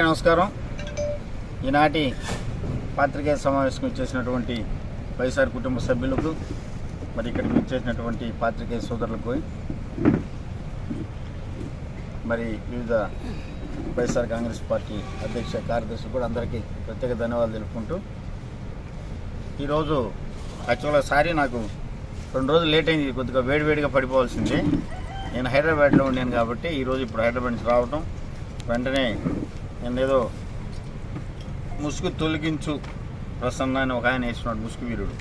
నమస్కారం. ఈనాటి పాత్రికేయ సమావేశం వచ్చేసినటువంటి వైఎస్ఆర్ కుటుంబ సభ్యులకు మరి ఇక్కడికి వచ్చేసినటువంటి పాత్రికేయ సోదరులకు మరి వివిధ వైఎస్ఆర్ కాంగ్రెస్ పార్టీ అధ్యక్ష కార్యదర్శులు కూడా అందరికీ ప్రత్యేక ధన్యవాదాలు తెలుపుకుంటూ ఈరోజు యాక్చువల్గా సారీ నాకు రెండు రోజులు లేట్ అయింది కొద్దిగా వేడివేడిగా పడిపోవాల్సింది. నేను హైదరాబాద్లో ఉన్నాను కాబట్టి ఈరోజు ఇప్పుడు హైదరాబాద్ నుంచి రావటం వెంటనే నేను ఏదో ముసుగు తొలగించు ప్రసన్న అని ఒక ఆయన వేస్తున్నాడు ముసుగు వీరుడు.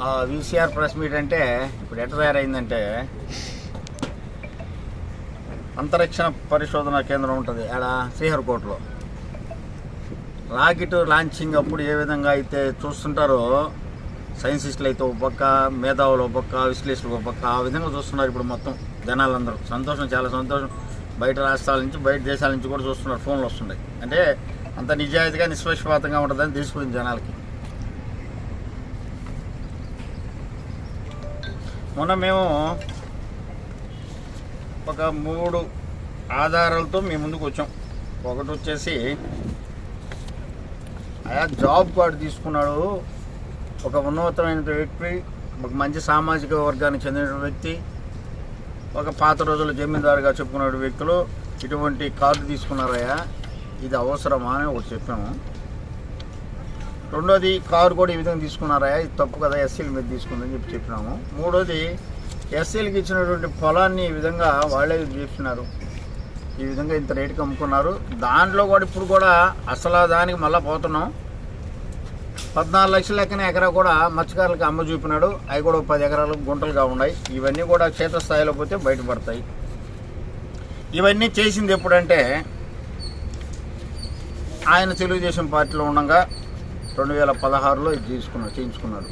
విసిఆర్ వీసీఆర్ ప్రెస్ మీట్ అంటే ఇప్పుడు ఎట్లా తయారైందంటే అంతరిక్షణ పరిశోధన కేంద్రం ఉంటుంది. ఆడ శ్రీహరికోటలో. రాకెట్ లాంచింగ్ అప్పుడు ఏ విధంగా అయితే చూస్తుంటారో సైన్సిస్టులు అయితే ఒక పక్క మేధావులు ఒక పక్క విశ్లేషకులు ఒక పక్క ఆ విధంగా చూస్తున్నారు ఇప్పుడు మొత్తం జనాలందరూ. సంతోషం చాలా సంతోషం. బయట రాష్ట్రాల నుంచి బయట దేశాల నుంచి కూడా చూస్తున్నారు ఫోన్లు వస్తున్నాయి. అంటే అంత నిజాయితీగా నిష్పక్షపాతంగా ఉంటుందని తీసుకుంది జనాలకి. మొన్న మేము ఒక మూడు ఆధారాలతో మీ ముందుకు వచ్చాం. ఒకటి వచ్చేసి ఆయా జాబ్ కార్డు తీసుకున్నాడు. ఒక ఉన్నతమైన వ్యక్తి ఒక మంచి సామాజిక వర్గానికి చెందిన వ్యక్తి ఒక పాత రోజుల్లో జమీందారుగా చెప్పుకున్న వ్యక్తులు. ఇటువంటి కార్డు తీసుకున్నారయ్యా. ఇది అవసరమా అని ఒకటి చెప్పాము. రెండోది కారు కూడా ఈ విధంగా తీసుకున్నారయ్యా. ఇది తప్పు కదా ఎస్సీల మీద తీసుకుందని చెప్పి చెప్పినాము. మూడోది ఎస్సీలకి ఇచ్చినటువంటి పొలాన్ని ఈ విధంగా వాళ్ళే చేస్తున్నారు. ఈ విధంగా ఇంత రేటుకి అమ్ముకున్నారు. దాంట్లో కూడా ఇప్పుడు కూడా అసలు దానికి మళ్ళీ పోతున్నాం. పద్నాలుగు లక్షల లెక్కన ఎకరా కూడా మత్స్యకారులకు అమ్మ చూపినాడు అవి కూడా పది ఎకరాలు గుంటలుగా ఉన్నాయి. ఇవన్నీ కూడా క్షేత్రస్థాయిలో పోతే బయటపడతాయి. ఇవన్నీ చేసింది ఎప్పుడంటే ఆయన తెలుగుదేశం పార్టీలో ఉండగా రెండు వేల పదహారులో ఇది తీసుకున్నాడు చేయించుకున్నాడు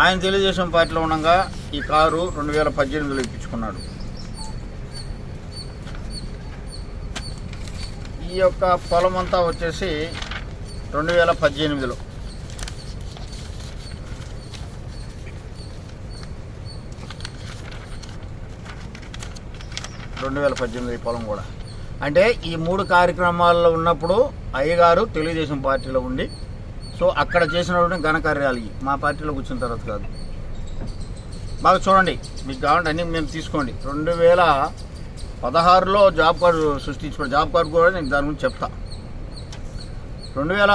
ఆయన తెలుగుదేశం పార్టీలో ఉండగా ఈ కారు రెండు వేల పద్దెనిమిదిలో ఇప్పించుకున్నాడు. ఈ యొక్క పొలం అంతా వచ్చేసి రెండు వేల పద్దెనిమిదిలో. రెండు వేల పద్దెనిమిది పొలం కూడా. అంటే ఈ మూడు కార్యక్రమాల్లో ఉన్నప్పుడు అయ్యగారు తెలుగుదేశం పార్టీలో ఉండి సో అక్కడ చేసినటువంటి ఘనకార్యాలు మా పార్టీలో కూర్చున్న తర్వాత కాదు. బాగా చూడండి మీకు కావాలంటే అన్నీ మేము తీసుకోండి. రెండు వేల పదహారులో జాబ్ కార్డు సృష్టించుకోండి. జాబ్ కార్డు కూడా నేను దాని గురించి చెప్తా. రెండు వేల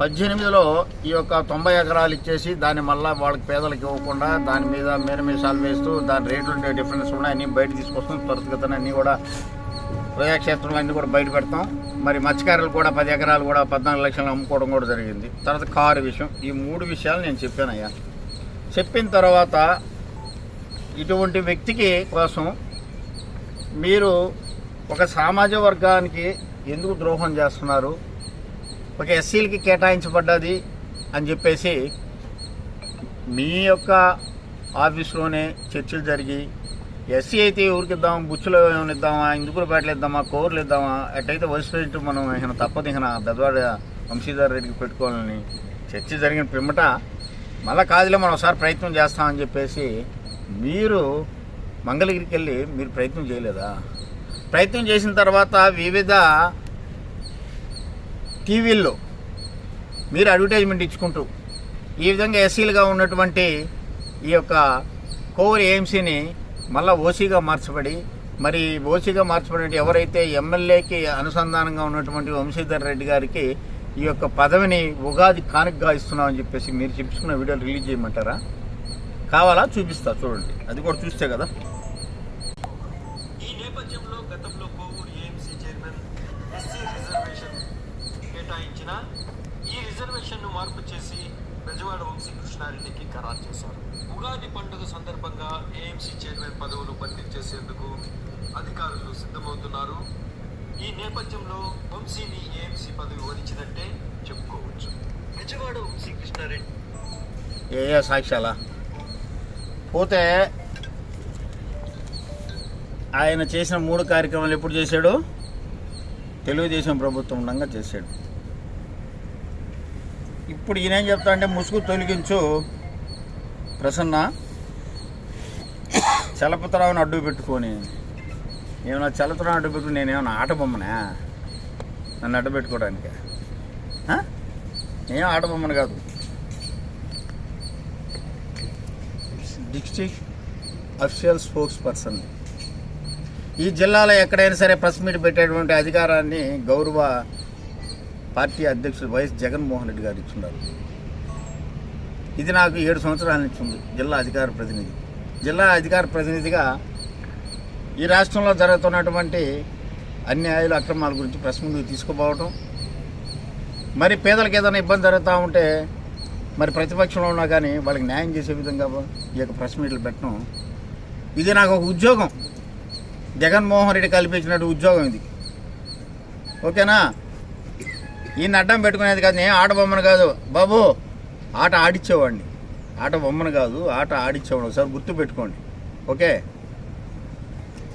పద్దెనిమిదిలో ఈ యొక్క తొంభై ఎకరాలు ఇచ్చేసి దాన్ని మళ్ళీ వాళ్ళకి పేదలకు ఇవ్వకుండా దాని మీద మేరమీసాలు వేస్తూ దాని రేట్లు డిఫరెన్స్ ఉన్నాయి అన్నీ బయట తీసుకొస్తాం త్వరితగతిన అన్నీ కూడా ప్రజాక్షేత్రంలో అన్నీ కూడా బయట పెడతాం. మరి మత్స్యకారులు కూడా పది ఎకరాలు కూడా పద్నాలుగు లక్షలు అమ్ముకోవడం కూడా జరిగింది. తర్వాత కారు విషయం. ఈ మూడు విషయాలు నేను చెప్పానయ్యా. చెప్పిన తర్వాత ఇటువంటి వ్యక్తికి కోసం మీరు ఒక సామాజిక వర్గానికి ఎందుకు ద్రోహం చేస్తున్నారు? ఒక ఎస్సీలకి కేటాయించబడ్డది అని చెప్పేసి మీ యొక్క ఆఫీస్లోనే చర్చలు జరిగి ఎస్సీ అయితే ఎవరికి ఇద్దాం బుచ్చులో ఏమైనా ఇద్దామా ఇందుకులు పేటలు ఇద్దామా కోర్లు ఇద్దామా అట్టయితే వైస్ ప్రెసిడెంట్ మనం ఇక తప్పదు ఇక బెదవాడ వంశీధర్ రెడ్డికి పెట్టుకోవాలని చర్చ జరిగిన పిమ్మట మళ్ళా కాదులే మనం ఒకసారి ప్రయత్నం చేస్తామని చెప్పేసి మీరు మంగళగిరికి వెళ్ళి మీరు ప్రయత్నం చేయలేదా? ప్రయత్నం చేసిన తర్వాత వివిధ టీవీల్లో మీరు అడ్వర్టైజ్మెంట్ ఇచ్చుకుంటూ ఈ విధంగా ఎస్సీలుగా ఉన్నటువంటి ఈ యొక్క కోవూరు ఏఎంసీని మళ్ళా ఓసీగా మార్చబడి మరి ఓసీగా మార్చబడి ఎవరైతే ఎమ్మెల్యేకి అనుసంధానంగా ఉన్నటువంటి వంశీధర్ రెడ్డి గారికి ఈ యొక్క పదవిని ఉగాది కానుకగా ఇస్తున్నామని చెప్పేసి మీరు చెప్పుకున్న వీడియోలు రిలీజ్ చేయమంటారా? కావాలా? చూపిస్తా చూడండి. అది కూడా చూస్తే కదా. ఈ నేపథ్యంలో గతంలో Kovur AMC chairman SC reservation కేటాయించిన ఈ రిజర్వేషన్ను మార్పు చేసి బెజవాడ వంశీ కృష్ణారెడ్డికి ఖరారు చేశారు. ఉగాది పండుగ సందర్భంగా ఏఎంసీ చైర్మన్ పదవులు భర్తీ చేసేందుకు అధికారులు సిద్ధమవుతున్నారు. ఈ నేపథ్యంలో వంశీని ఏఎంసీ పదవి వరించినట్టే చెప్పుకోవచ్చు. బెజవాడ వంశీ కృష్ణారెడ్డి ఏ సాక్ష్యాల? పోతే ఆయన చేసిన మూడు కార్యక్రమాలు ఎప్పుడు చేశాడు? తెలుగుదేశం ప్రభుత్వం ఉండగా చేశాడు. ఇప్పుడు ఈయనేం చెప్తా అంటే ముసుగు తొలగించు. ప్రసన్న చలపతరావుని అడ్డు పెట్టుకొని ఏమన్నా చలపతరావు అడ్డు పెట్టుకుని నేనేమన్నా ఆట బొమ్మనా? నన్ను అడ్డు పెట్టుకోవడానికి? ఏం ఆట బొమ్మను కాదు. District official spokesperson. ఈ జిల్లాలో ఎక్కడైనా సరే ప్రెస్ మీట్ పెట్టేటువంటి అధికారాన్ని గౌరవ పార్టీ అధ్యక్షుడు వైఎస్ జగన్మోహన్ రెడ్డి గారు ఇచ్చున్నారు. ఇది నాకు ఏడు సంవత్సరాల నుంచి ఉంది. జిల్లా అధికార ప్రతినిధి. జిల్లా అధికార ప్రతినిధిగా ఈ రాష్ట్రంలో జరుగుతున్నటువంటి అన్యాయాలు అక్రమాల గురించి ప్రెస్ ముందుకు తీసుకుపోవటం మరి పేదలకు ఏదైనా ఇబ్బంది జరుగుతూ ఉంటే మరి ప్రతిపక్షంలో ఉన్నా కానీ వాళ్ళకి న్యాయం చేసే విధంగా ఈ యొక్క ప్రెస్ మీట్లు పెట్టడం ఇది నాకు ఒక ఉద్యోగం. జగన్మోహన్ రెడ్డి కల్పించినట్టు ఉద్యోగం ఇది. ఓకేనా? ఈయన అడ్డం పెట్టుకునేది కాదు నేను ఆట బొమ్మను కాదు. బాబు ఆట ఆడిచ్చేవాడిని. ఆట బొమ్మను కాదు ఆట ఆడిచ్చేవాడు ఒకసారి గుర్తు పెట్టుకోండి. ఓకే?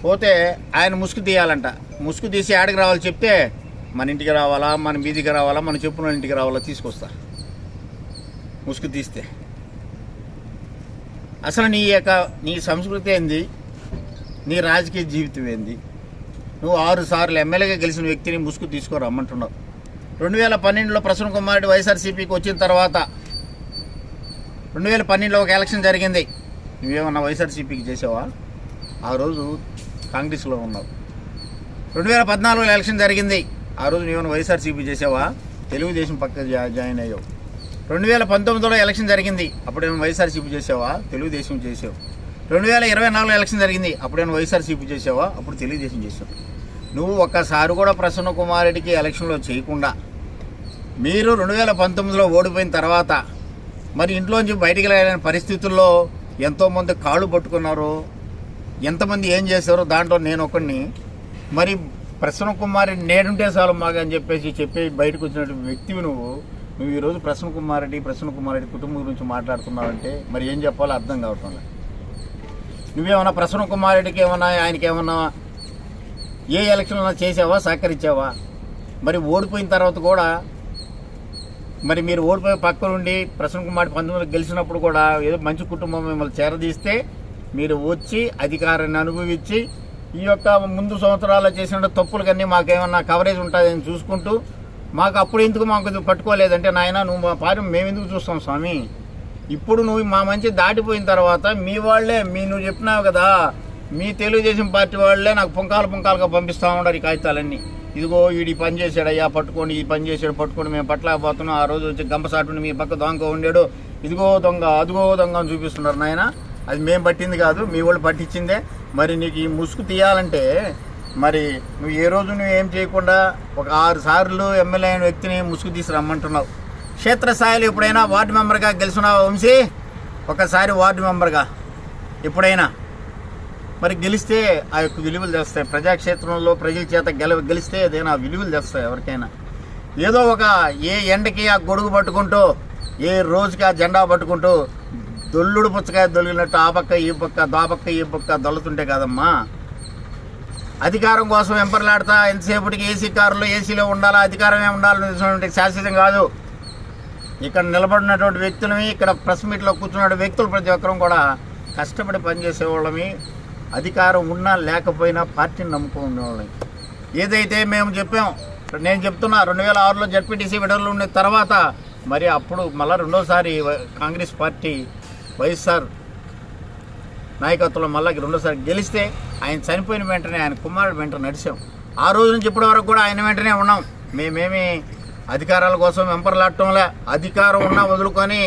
పోతే ఆయన ముసుగు తీయాలంట. ముసుగు తీసి ఆడికి రావాలి చెప్తే మన ఇంటికి రావాలా మన వీధికి రావాలా మన చెప్పున ఇంటికి రావాలా తీసుకొస్తా. ముసుగు తీస్తే. అసలు నీ యొక్క నీ సంస్కృతి ఏంది? నీ రాజకీయ జీవితం ఏంది? నువ్వు ఆరు సార్లు ఎమ్మెల్యేగా గెలిచిన వ్యక్తిని ముసుగు తీసుకురమ్మంటున్నావు రెండు వేల పన్నెండులో ప్రసన్న కుమార్ రెడ్డి వైఎస్ఆర్సీపీకి వచ్చిన తర్వాత రెండు వేల పన్నెండులో ఒక ఎలక్షన్ జరిగింది. నువ్వేమన్నా వైఎస్ఆర్సీపీకి చేసావా? ఆ రోజు కాంగ్రెస్లో ఉన్నావు. రెండు వేల పద్నాలుగులో ఎలక్షన్ జరిగింది. ఆ రోజు నువ్వేమైనా వైఎస్ఆర్సీపీ చేసావా? తెలుగుదేశం పక్క జాయిన్ అయ్యావు. రెండు వేల పంతొమ్మిదిలో ఎలక్షన్ జరిగింది. అప్పుడేమో వైఎస్ఆర్సీపీ చేసావా? తెలుగుదేశం చేసావు. రెండు వేల ఇరవై నాలుగులో ఎలక్షన్ జరిగింది. అప్పుడేమో వైఎస్ఆర్సీపీ చేసావా? అప్పుడు తెలుగుదేశం చేసావు. నువ్వు ఒక్కసారి కూడా ప్రసన్న కుమారుడికి ఎలక్షన్లో చేయకుండా మీరు రెండు వేల పంతొమ్మిదిలో ఓడిపోయిన తర్వాత మరి ఇంట్లోంచి బయటికి వెళ్ళని పరిస్థితుల్లో ఎంతోమంది కాళ్ళు పట్టుకున్నారు ఎంతమంది ఏం చేశారో దాంట్లో నేను ఒకడిని మరి ప్రసన్న కుమార్ రెడ్డి నేడుంటే చాలు మాకు అని చెప్పేసి చెప్పి బయటకు వచ్చినటువంటి వ్యక్తివి నువ్వు. నువ్వు ఈరోజు ప్రసన్న కుమార్ రెడ్డి ప్రసన్న కుమార్ రెడ్డి కుటుంబం గురించి మాట్లాడుతున్నావంటే మరి ఏం చెప్పాలో అర్థం కావటం లేదు. నువ్వేమన్నా ప్రసన్న కుమార్ రెడ్డికి ఏమన్నా ఆయనకి ఏమన్నా ఏ ఎలక్షన్లో చేసావా సహకరించావా? మరి ఓడిపోయిన తర్వాత కూడా మరి మీరు ఓడిపోయి పక్క నుండి ప్రసన్న కుమార్ పంతొమ్మిది గెలిచినప్పుడు కూడా ఏదో మంచి కుటుంబం మిమ్మల్ని చేరదీస్తే మీరు వచ్చి అధికారాన్ని అనుభవించి ఈ యొక్క ముందు సంవత్సరాల్లో చేసిన తప్పులకన్నీ మాకేమన్నా కవరేజ్ ఉంటుందని చూసుకుంటూ మాకు అప్పుడు ఎందుకు మాకు పట్టుకోలేదంటే నాయన నువ్వు మా పార్యం మేము ఎందుకు చూస్తాం స్వామి? ఇప్పుడు నువ్వు మా మంచి దాటిపోయిన తర్వాత మీ వాళ్ళే మీ నువ్వు చెప్పినావు కదా మీ తెలుగుదేశం పార్టీ వాళ్ళే నాకు పుంకాలు పుంకాలుగా పంపిస్తా ఉన్నారు ఈ కాగితాలన్నీ. ఇదిగో వీడి పని చేశాడయ్యా పట్టుకొని ఈ పని చేశాడు పట్టుకొని మేము పట్టలేకపోతున్నాం ఆ రోజు వచ్చి గంపసాటుని మీ పక్క దొంగ ఉండాడు. ఇదిగో దొంగ అదిగో దొంగ అని చూపిస్తున్నారు నాయన. అది మేము పట్టింది కాదు మీ వాళ్ళు పట్టించిందే. మరి నీకు ఈ ముసుగు తీయాలంటే మరి నువ్వు ఏ రోజు నువ్వు ఏం చేయకుండా ఒక ఆరు సార్లు ఎమ్మెల్యే అయిన వ్యక్తిని ముసుగు తీసి రమ్మంటున్నావు. క్షేత్రస్థాయిలో ఎప్పుడైనా వార్డు మెంబర్గా గెలిచినావు వంశీ? ఒకసారి వార్డు మెంబర్గా ఎప్పుడైనా. మరి గెలిస్తే ఆ యొక్క విలువలు తెస్తాయి ప్రజాక్షేత్రంలో ప్రజల చేత గెల గెలిస్తే ఏదైనా విలువలు తెస్తాయి ఎవరికైనా. ఏదో ఒక ఏ ఎండకి ఆ గొడుగు పట్టుకుంటూ ఏ రోజుకి ఆ జెండా పట్టుకుంటూ దొల్లుడు పుచ్చకాయ దొల్లినట్టు ఆ పక్క ఈ పక్క దా పక్క ఈ పక్క దొల్లుతుంటే కాదమ్మా. అధికారం కోసం వెంపర్లాడతా ఎంతసేపటికి ఏసీ కారులో ఏసీలో ఉండాలా అధికారమే ఉండాలనేటువంటి శాశ్వతం కాదు. ఇక్కడ నిలబడినటువంటి వ్యక్తులమి ఇక్కడ ప్రెస్ మీట్లో కూర్చున్న వ్యక్తులు ప్రతి ఒక్కరం కూడా కష్టపడి పనిచేసేవాళ్ళమి. అధికారం ఉన్నా లేకపోయినా పార్టీని నమ్ముకునే వాళ్ళని ఏదైతే మేము చెప్పాం నేను చెప్తున్నా రెండు వేల ఆరులో జడ్పీటీసీ విడుదల ఉన్న తర్వాత మరి అప్పుడు మళ్ళీ రెండోసారి కాంగ్రెస్ పార్టీ వైఎస్ఆర్ నాయకత్వంలో మళ్ళీ రెండోసారి గెలిస్తే ఆయన చనిపోయిన వెంటనే ఆయన కుమారుడు వెంట నడిచాం. ఆ రోజు నుంచి ఇప్పటి వరకు కూడా ఆయన వెంటనే ఉన్నాం. మేమేమి అధికారాల కోసం వెంపర్లాడటంలే. అధికారం ఉన్నా వదులుకొని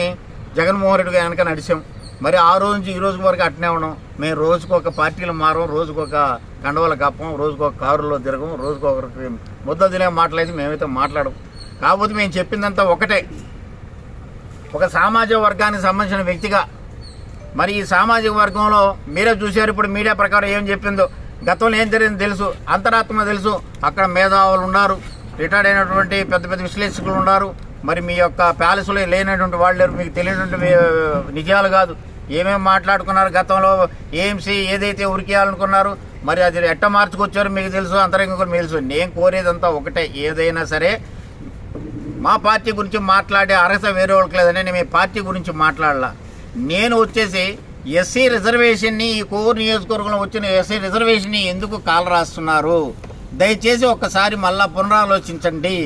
జగన్మోహన్ రెడ్డి వెనక నడిచాం. మరి ఆ రోజు నుంచి ఈ రోజు వరకు అట్నే ఉన్నాం. మేము రోజుకు ఒక పార్టీలు మారం రోజుకు ఒక కండవల కప్పం రోజుకు ఒక కారులో తిరగం రోజుకు ఒకరికి ముద్ద తినే మాటలైతే మేమైతే మాట్లాడము. కాకపోతే మేము చెప్పిందంతా ఒకటే. ఒక సామాజిక వర్గానికి సంబంధించిన వ్యక్తిగా. మరి ఈ సామాజిక వర్గంలో మీరే చూశారు ఇప్పుడు మీడియా ప్రకారం ఏం చెప్పిందో. గతంలో ఏం జరిగింది తెలుసు అంతరాత్మ తెలుసు. అక్కడ మేధావులు ఉన్నారు రిటైర్డ్ అయినటువంటి పెద్ద పెద్ద విశ్లేషకులు ఉన్నారు. మరి మీ యొక్క ప్యాలెస్లో లేనటువంటి వాళ్ళు మీకు తెలియనటువంటి నిజాలు కాదు. ఏమేమి మాట్లాడుకున్నారు గతంలో ఏఎంసీ ఏదైతే ఉరికేయాలనుకున్నారు మరి అది ఎట్ట మార్చుకొచ్చారో మీకు తెలుసు అంతరంగం కూడా మీకు తెలుసు. నేను కోరేదంతా ఒకటే ఏదైనా సరే మా పార్టీ గురించి మాట్లాడే అర్హత వేరే వాళ్ళకి లేదని నేను మీ పార్టీ గురించి మాట్లాడాల. నేను వచ్చేసి ఎస్సీ రిజర్వేషన్ని ఈ కోరు నియోజకవర్గంలో వచ్చిన ఎస్సీ రిజర్వేషన్ని ఎందుకు కాల రాస్తున్నారు దయచేసి ఒక్కసారి మళ్ళా పునరాలోచించండి.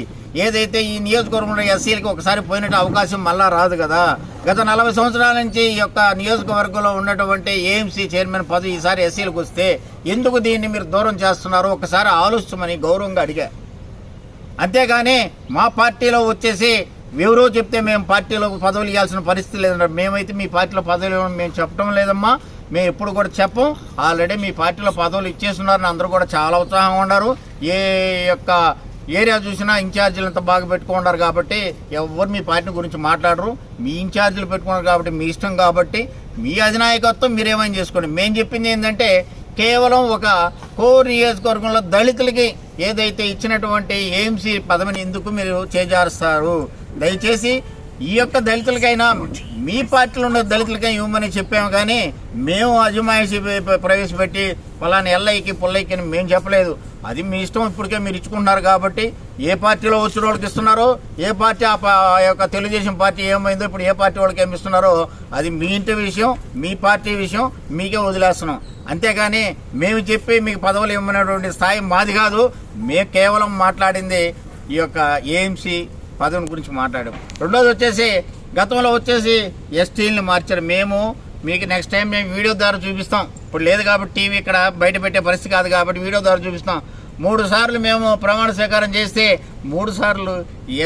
ఏదైతే ఈ నియోజకవర్గంలో ఎస్సీలకి ఒకసారి పోయినట్టు అవకాశం మళ్ళా రాదు కదా. గత నలభై సంవత్సరాల నుంచి ఈ యొక్క నియోజకవర్గంలో ఉన్నటువంటి ఏఎంసీ చైర్మన్ పదవి ఈసారి ఎస్సీలకు వస్తే ఎందుకు దీన్ని మీరు దూరం చేస్తున్నారో ఒకసారి ఆలోచించమని గౌరవంగా అడిగా. అంతేగాని మా పార్టీలో వచ్చేసి ఎవరో చెప్తే మేము పార్టీలో పదవులు ఇవ్వాల్సిన పరిస్థితి లేదన్నారు. మేమైతే మీ పార్టీలో పదవులు ఇవ్వడం మేము చెప్పడం లేదమ్మా. మేము ఎప్పుడు కూడా చెప్పం. ఆల్రెడీ మీ పార్టీలో పదవులు ఇచ్చేస్తున్నారని అందరూ కూడా చాలా ఉత్సాహంగా ఉన్నారు. ఏ యొక్క ఏరియా చూసినా ఇన్ఛార్జీలు అంతా బాగా పెట్టుకున్నారు కాబట్టి ఎవరు మీ పార్టీ గురించి మాట్లాడరు. మీ ఇన్ఛార్జీలు పెట్టుకున్నారు కాబట్టి మీ ఇష్టం కాబట్టి మీ అధినాయకత్వం మీరేమైనా చేసుకోండి. మేము చెప్పింది ఏంటంటే కేవలం ఒక కోర్ నియోజకవర్గంలో దళితులకి ఏదైతే ఇచ్చినటువంటి ఏఎంసీ పదవిని ఎందుకు మీరు చేజారుస్తారు? దయచేసి ఈ యొక్క దళితులకైనా మీ పార్టీలో ఉన్న దళితులకైనా ఇవ్వమని చెప్పాము కానీ మేము అజమాయిషి ప్రవేశపెట్టి పలానా ఎల్లయ్యకి పుల్లయ్యకి అని మేము చెప్పలేదు. అది మీ ఇష్టం ఇప్పటికే మీరు ఇచ్చుకుంటున్నారు కాబట్టి ఏ పార్టీలో వచ్చిన వాళ్ళకి ఇస్తున్నారో ఏ పార్టీ ఆ ఆ యొక్క తెలుగుదేశం పార్టీ ఏమైందో ఇప్పుడు ఏ పార్టీ వాళ్ళకి ఏమి ఇస్తున్నారో అది మీ ఇంటి విషయం మీ పార్టీ విషయం మీకే వదిలేస్తున్నాం. అంతేగాని మేము చెప్పి మీకు పదవులు ఇవ్వనటువంటి స్థాయి మాది కాదు. మేము కేవలం మాట్లాడింది ఈ యొక్క ఏఎంసీ పదవిని గురించి మాట్లాడాం. రెండోది వచ్చేసి గతంలో వచ్చేసి ఎస్టీల్ని మార్చారు. మేము మీకు నెక్స్ట్ టైం మేము వీడియో ద్వారా చూపిస్తాం. ఇప్పుడు లేదు కాబట్టి టీవీ ఇక్కడ బయట పెట్టే పరిస్థితి కాదు కాబట్టి వీడియో ద్వారా చూపిస్తాం మూడు సార్లు మేము ప్రమాణ స్వీకారం చేస్తే మూడు సార్లు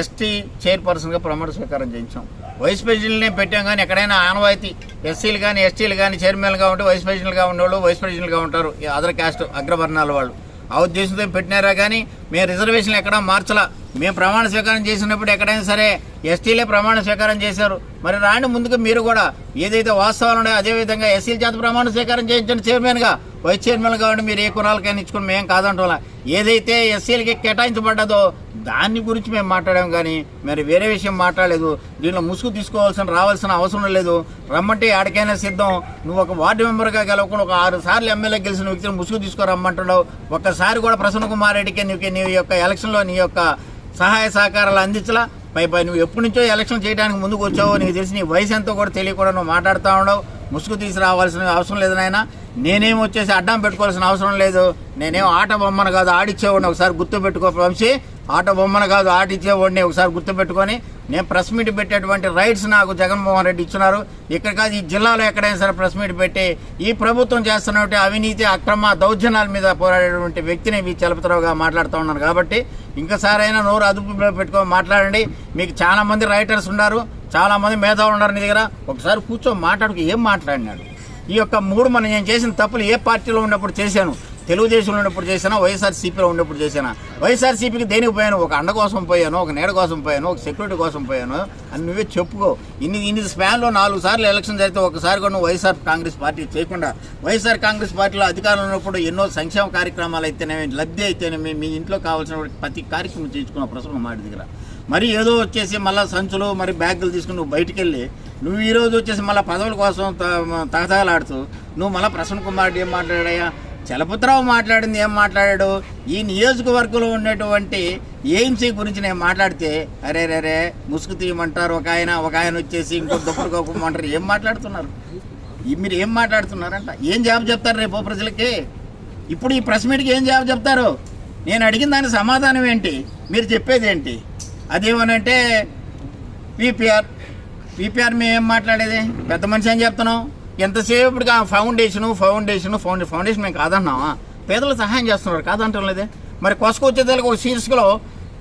ఎస్టీ చైర్పర్సన్గా ప్రమాణ స్వీకారం చేయించాం. వైస్ ప్రెసిడెంట్ని పెట్టాం కానీ ఎక్కడైనా ఆనవాయితీ ఎస్సీలు కానీ ఎస్టీలు కానీ చైర్మన్గా ఉంటే వైస్ ప్రెసిడెంట్గా ఉండేవాళ్ళు వైస్ ప్రెసిడెంట్గా ఉంటారు. ఈ అదర్ క్యాస్ట్ అగ్రవర్ణాల వాళ్ళు. ఆ ఉద్దేశంతో పెట్టినారా కానీ మేము రిజర్వేషన్లు ఎక్కడా మార్చలా. మేము ప్రమాణ స్వీకారం చేసినప్పుడు ఎక్కడైనా సరే ఎస్టీలే ప్రమాణ స్వీకారం చేశారు. మరి రాండి ముందుకు మీరు కూడా. ఏదైతే వాస్తవాలు ఉన్నాయో అదే విధంగా ఎస్సీల చేత ప్రమాణ స్వీకారం చేయించండి చైర్మన్గా. వైస్ చైర్మన్ కాబట్టి మీరు ఏ కురాలకైనా ఇచ్చుకుని మేము కాదంటోలా ఏదైతే ఎస్సీలకి కేటాయించబడ్డదో దాని గురించి మేము మాట్లాడాం కానీ మరి వేరే విషయం మాట్లాడలేదు. దీనిలో ముసుగు తీసుకోవాల్సిన రావాల్సిన అవసరం లేదు. రమ్మంటే ఆడికైనా సిద్ధం. నువ్వు ఒక వార్డు మెంబర్గా గెలవకుండా ఒక ఆరు సార్లు ఎమ్మెల్యే గెలిచిన వ్యక్తిని ముసుగు తీసుకురమ్మంటున్నావు. ఒక్కసారి కూడా ప్రసన్న కుమార్ రెడ్డికి నీకు నీ యొక్క ఎలక్షన్లో నీ యొక్క సహాయ సహకారాలు అందించలా. పై పై నువ్వు ఎప్పటి నుంచో ఎలక్షన్ చేయడానికి ముందుకు వచ్చావో నీకు తెలిసి నీ వయసు ఎంతో కూడా తెలియకుండా నువ్వు మాట్లాడుతూ ఉండవు ముసుగు తీసి అవసరం లేదు నాయన. నేనేం వచ్చేసి అడ్డం పెట్టుకోవాల్సిన అవసరం లేదు. నేనేం ఆట బొమ్మను కాదు ఆడిచ్చేవాడిని ఒకసారి గుర్తు పెట్టుకో వంశీ. ఆట బొమ్మను కాదు ఆడిచ్చేవాడిని ఒకసారి గుర్తు పెట్టుకొని. నేను ప్రెస్ మీట్ పెట్టేటువంటి రైట్స్ నాకు జగన్మోహన్ రెడ్డి ఇచ్చినారు. ఇక్కడ కాదు ఈ జిల్లాలో ఎక్కడైనా సరే ప్రెస్ మీట్ పెట్టి ఈ ప్రభుత్వం చేస్తున్నటువంటి అవినీతి అక్రమ దౌర్జన్యాల మీద పోరాడేటువంటి వ్యక్తిని మీ చలపతిరావుగా మాట్లాడుతూ ఉన్నాను. కాబట్టి ఇంకసారైనా నోరు అదుపులో పెట్టుకొని మాట్లాడండి. మీకు చాలామంది రైటర్స్ ఉన్నారు. చాలా మంది మేధావులు ఉన్నారు నీ దగ్గర. ఒకసారి కూర్చో మాట్లాడుకు ఏం మాట్లాడినాడు? ఈ యొక్క మూడు మనం నేను చేసిన తప్పులు ఏ పార్టీలో ఉన్నప్పుడు చేశాను? తెలుగుదేశంలో ఉన్నప్పుడు చేసినా వైఎస్ఆర్సీపీలో ఉన్నప్పుడు చేసినా వైఎస్ఆర్సీపీకి దేనికి పోయాను? ఒక అండ కోసం పోయాను ఒక నీడ కోసం పోయాను ఒక సెక్యూరిటీ కోసం పోయాను అని నువ్వే చెప్పుకో. ఇన్ని ఇన్ని స్పాన్లో నాలుగు సార్లు ఎలక్షన్ జరిగితే ఒకసారి కూడా నువ్వు వైఎస్ఆర్ కాంగ్రెస్ పార్టీ చేయకుండా వైఎస్ఆర్ కాంగ్రెస్ పార్టీలో అధికారంలో ఉన్నప్పుడు ఎన్నో సంక్షేమ కార్యక్రమాలు అయితేనేమి లబ్ధి అయితేనేమి మీ ఇంట్లో కావాల్సిన ప్రతి కార్యక్రమం చేయించుకున్న ప్రసంగం మాట దగ్గర. మరి ఏదో వచ్చేసి మళ్ళీ సంచులు మరి బ్యాగులు తీసుకుని నువ్వు బయటికి వెళ్ళి నువ్వు ఈ రోజు వచ్చేసి మళ్ళీ పదవుల కోసం త- తహతహలాడుతూ నువ్వు మళ్ళీ ప్రసన్న కుమార్ ఏం మాట్లాడాయా చలపతిరావు మాట్లాడింది ఏం మాట్లాడాడు? ఈ నియోజకవర్గంలో ఉండేటువంటి ఏఎంసీ గురించి నేను మాట్లాడితే అరే రే ముసుగు తీయమంటారు ఒక ఆయన ఒక ఆయన వచ్చేసి ఇంకో దుప్పటి కోపమంటారు ఏం మాట్లాడుతున్నారు? మీరు ఏం మాట్లాడుతున్నారంట? ఏం జవాబు చెప్తారు రేపు ప్రజలకి? ఇప్పుడు ఈ ప్రెస్ మీట్కి ఏం జవాబు చెప్తారు? నేను అడిగిన దానికి సమాధానం ఏంటి? మీరు చెప్పేది ఏంటి? అదేమనంటే విపిఆర్. విపిఆర్ మేమేం మాట్లాడేది? పెద్ద మనిషి అని చెప్తున్నాం ఎంతసేపటికి ఆ ఫౌండేషను ఫౌండేషన్ ఫౌండే ఫౌండేషన్ మేము కాదన్నామా పేదలకు సహాయం చేస్తున్నారు కాదంటాం లేదే మరి కొసకొచ్చేదానికి ఒక శీర్షికలో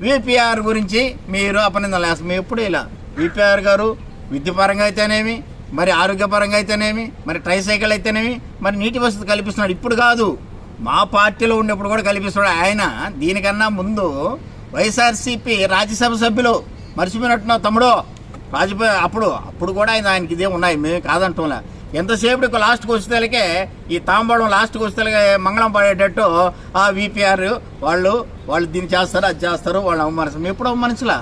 విపిఆర్ గురించి మీరు అపనిందలు వేస్తారు మేము ఎప్పుడు ఇలా. విపిఆర్ గారు విద్యపరంగా అయితేనేమి మరి ఆరోగ్యపరంగా అయితేనేమి మరి ట్రైసైకిల్ అయితేనేమి మరి నీటి వసతి కల్పిస్తున్నాడు. ఇప్పుడు కాదు మా పార్టీలో ఉన్నప్పుడు కూడా కల్పిస్తున్నాడు. ఆయన దీనికన్నా ముందు వైఎస్ఆర్సీపీ రాజ్యసభ సభ్యులు మర్చిపోయినట్టున్నావు తమ్ముడు. రాజపే అప్పుడు అప్పుడు కూడా ఆయన ఆయనకి ఇదే ఉన్నాయి మేము కాదంటాంలే ఎంతసేపు లాస్ట్కి వచ్చేతలకే ఈ తాంబడం లాస్ట్కి వచ్చేతలకే మంగళం పడేటట్టు ఆ విపిఆర్ వాళ్ళు వాళ్ళు దీన్ని చేస్తారు అది చేస్తారు వాళ్ళు అవమానిస్తాం ఎప్పుడు అవమానించలా?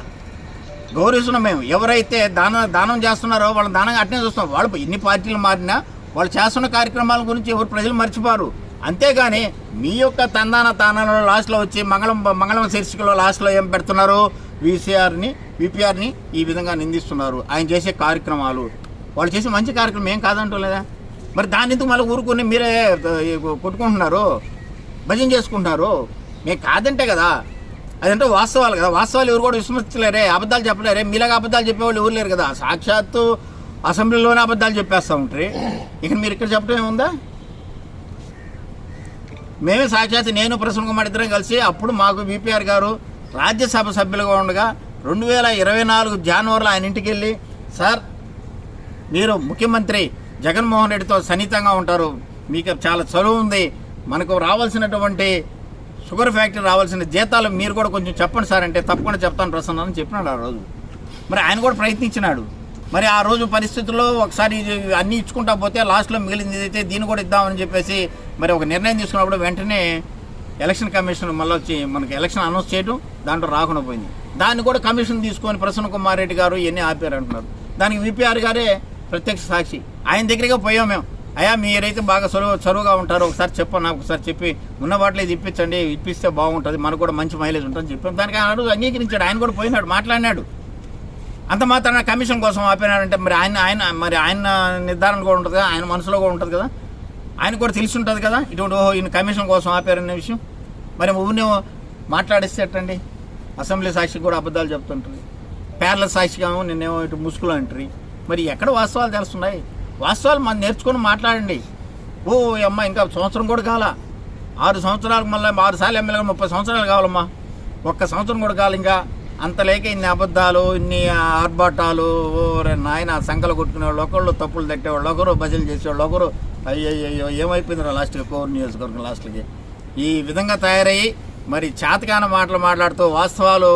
గౌరవిస్తున్నాం మేము. ఎవరైతే దానం దానం చేస్తున్నారో వాళ్ళ దానంగా అట్నే చూస్తున్నాం. వాళ్ళు ఎన్ని పార్టీలు మారినా వాళ్ళు చేస్తున్న కార్యక్రమాల గురించి ఎవరు ప్రజలు మర్చిపోరు. అంతేగాని మీ యొక్క తందాన తానాలలో లాస్ట్లో వచ్చి మంగళం మంగళం శీర్షికలో లాస్ట్లో ఏం పెడుతున్నారు? వీసీఆర్ని విపిఆర్ని ఈ విధంగా నిందిస్తున్నారు. ఆయన చేసే కార్యక్రమాలు. వాళ్ళు చేసే మంచి కార్యక్రమం ఏం కాదంటూ లేదా? మరి దాని ఎందుకు మళ్ళీ ఊరుకుని మీరే కొట్టుకుంటున్నారు? భజన చేసుకుంటున్నారు? మేము కాదంటే కదా? అదంటే వాస్తవాలు కదా? వాస్తవాలు ఎవరు కూడా విస్మరించలేరే అబద్ధాలు చెప్పలేరే. మీలాగా అబద్ధాలు చెప్పేవాళ్ళు ఎవరు లేరు కదా? సాక్షాత్తు అసెంబ్లీలోనే అబద్ధాలు చెప్పేస్తూ ఉంటారు. ఇక మీరు ఇక్కడ చెప్పడం ఏముందా? మేమే సాక్షాత్ నేను ప్రసన్న కుమార్ ఇద్దరం కలిసి అప్పుడు మాకు బీపీఆర్ గారు రాజ్యసభ సభ్యులుగా ఉండగా రెండు వేల ఇరవై నాలుగు జనవరిలో ఆయన ఇంటికి వెళ్ళి సార్ మీరు ముఖ్యమంత్రి జగన్మోహన్ రెడ్డితో సన్నిహితంగా ఉంటారు. మీకు చాలా చదువు ఉంది. మనకు రావాల్సినటువంటి షుగర్ ఫ్యాక్టరీ రావాల్సిన జీతాలు మీరు కూడా కొంచెం చెప్పండి సార్ అంటే తప్పకుండా చెప్తాను ప్రసన్న అని చెప్పినాడు ఆ రోజు. మరి ఆయన కూడా ప్రయత్నించినాడు. మరి ఆ రోజు పరిస్థితుల్లో ఒకసారి అన్నీ ఇచ్చుకుంటా పోతే లాస్ట్లో మిగిలింది అయితే దీన్ని కూడా ఇద్దామని చెప్పేసి మరి ఒక నిర్ణయం తీసుకున్నప్పుడు వెంటనే ఎలక్షన్ కమిషన్ మళ్ళీ వచ్చి మనకి ఎలక్షన్ అనౌన్స్ చేయడం దాంట్లో రాకుండా పోయింది. దాన్ని కూడా కమిషన్ తీసుకొని ప్రసన్న కుమార్ రెడ్డి గారు ఇవన్నీ ఆపారు అంటున్నారు. దానికి విపిఆర్ గారే ప్రత్యక్ష సాక్షి. ఆయన దగ్గరికి పోయాం మేము. అయ్యా మీరైతే బాగా చొరవ చొరువుగా ఉంటారు ఒకసారి చెప్పండి నాకు ఒకసారి చెప్పి ఉన్న వాటిలో ఇది ఇప్పించండి ఇప్పిస్తే బాగుంటుంది మనకు కూడా మంచి మైలేజ్ ఉంటుందని చెప్పాం. దానికి ఆయన రోజు అంగీకరించాడు ఆయన కూడా పోయినాడు మాట్లాడినాడు. అంత మాత్రాన కమిషన్ కోసం ఆపినారంటే మరి ఆయన ఆయన మరి ఆయన నిర్ధారణ కూడా ఉంటుంది కదా ఆయన మనసులో కూడా ఉంటుంది కదా. ఆయన కూడా తెలిసి ఉంటుంది కదా ఇటువంటి ఓహో ఈయన కమిషన్ కోసం ఆపారనే విషయం. మరి ఊరినే మాట్లాడిస్తే ఎట్టండి? అసెంబ్లీ సాక్షికి కూడా అబద్ధాలు చెప్తుంటుంది పేర్ల సాక్షిగా నిన్నేమో ఇటు ముసుగులు అంటారు. మరి ఎక్కడ వాస్తవాలు తెలుస్తున్నాయి? వాస్తవాలు మనం నేర్చుకొని మాట్లాడండి. ఓ అమ్మ ఇంకా సంవత్సరం కూడా కావాలా ఆరు సంవత్సరాలకు మళ్ళీ ఆరు సార్లు ఎమ్మెల్యేగా ముప్పై సంవత్సరాలు కావాలమ్మా. ఒక్క సంవత్సరం కూడా కావాలి ఇంకా. అంతలేక ఇన్ని అబద్ధాలు ఇన్ని ఆర్భాటాలు నాయన సంకలు కొట్టుకునేవాళ్ళు ఒకళ్ళు తప్పులు తట్టేవాళ్ళు ఒకరు భజనలు చేసేవాళ్ళు ఒకరు. అయ్యయ్యో ఏమైపోయిందిరా లాస్ట్కి కోర్ నియోజకవర్గం లాస్ట్కి? ఈ విధంగా తయారయ్యి మరి చేతకాన మాటలు మాట్లాడుతూ వాస్తవాలు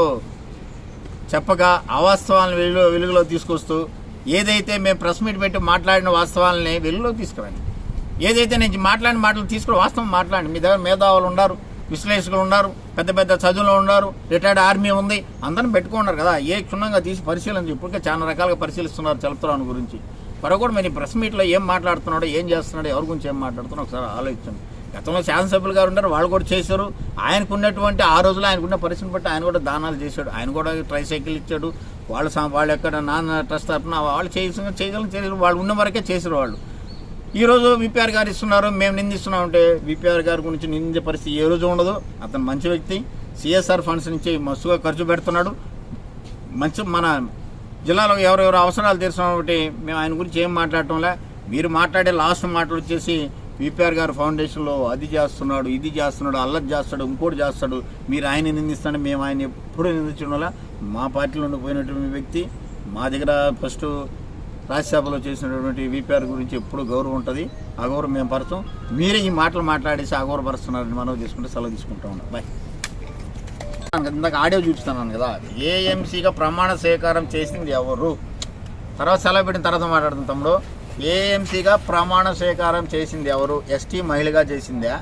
చెప్పగా అవాస్తవాలను వెలుగులో వెలుగులో తీసుకొస్తూ ఏదైతే మేము ప్రెస్ మీట్ పెట్టి మాట్లాడిన వాస్తవాలని వెలుగులో తీసుకురండి. ఏదైతే నేను మాట్లాడిన మాటలు తీసుకుని వాస్తవం మాట్లాడండి. మీ దగ్గర మేధావులు ఉన్నారు విశ్లేషకులు ఉన్నారు పెద్ద పెద్ద చదువులు ఉన్నారు రిటైర్డ్ ఆర్మీ ఉంది. అందరిని పెట్టుకున్నారు కదా. ఏ క్షుణ్ణంగా తీసి పరిశీలన ఇప్పటికే చాలా రకాలుగా పరిశీలిస్తున్నారు చలపరాను గురించి. మరొకటి కూడా మీరు ప్రెస్ మీట్లో ఏం మాట్లాడుతున్నాడో ఏం చేస్తున్నాడో ఎవరి గురించి ఏం మాట్లాడుతున్నాడు ఒకసారి ఆలోచించండి. గతంలో శాసనసభ్యులు గారు ఉన్నారు వాళ్ళు కూడా చేశారు. ఆయనకు ఉన్నటువంటి ఆ రోజులో ఆయనకున్న పరిస్థితిని బట్టి ఆయన కూడా దానాలు చేశాడు. ఆయన కూడా ట్రై సైకిల్ ఇచ్చాడు. వాళ్ళు సా- వాళ్ళు ఎక్కడ నాన్న ట్రస్ట్ తరఫున వాళ్ళు చేసిన చేయగలిగిన వాళ్ళు ఉన్న వరకే చేశారు వాళ్ళు. ఈ రోజు విపిఆర్ గారు ఇస్తున్నారు మేము నిందిస్తున్నాం అంటే విపిఆర్ గారి గురించి నిందించే పరిస్థితి ఏ రోజు ఉండదు. అతను మంచి వ్యక్తి సిఎస్ఆర్ ఫండ్స్ నుంచి మస్తుగా ఖర్చు పెడుతున్నాడు. మంచి మన జిల్లాలో ఎవరెవరు అవసరాలు తీర్చున్నాం కాబట్టి మేము ఆయన గురించి ఏం మాట్లాడటంలే. మీరు మాట్లాడే లాస్ట్ మాటలు వచ్చేసి విపిఆర్ గారు ఫౌండేషన్లో అది చేస్తున్నాడు ఇది చేస్తున్నాడు అల్లరి చేస్తాడు ఇంకోటి చేస్తాడు. మీరు ఆయన నిందిస్తాడు మేము ఆయన ఎప్పుడూ నిందించడం వల్ల మా పార్టీలో ఉండిపోయినటువంటి వ్యక్తి మా దగ్గర ఫస్ట్ రాజ్యసభలో చేసినటువంటి విపిఆర్ గురించి ఎప్పుడు గౌరవం ఉంటుంది. ఆ గౌరవం మేము పరచం మీరే ఈ మాటలు మాట్లాడేసి అగౌరవపరుస్తున్నారని మనం తీసుకుంటే సెలవు తీసుకుంటా ఉన్నాం. బాయ్. ఇందాక ఆడియో చూపిస్తున్నాను కదా. ఏఎంసీగా ప్రమాణ స్వీకారం చేసింది ఎవరు? తర్వాత సెలవు పెట్టిన తర్వాత మాట్లాడుతుంది తమ్ముడు. ఏఎంసీగా ప్రమాణ స్వీకారం చేసింది ఎవరు? ఎస్టీ మహిళగా చేసిందా?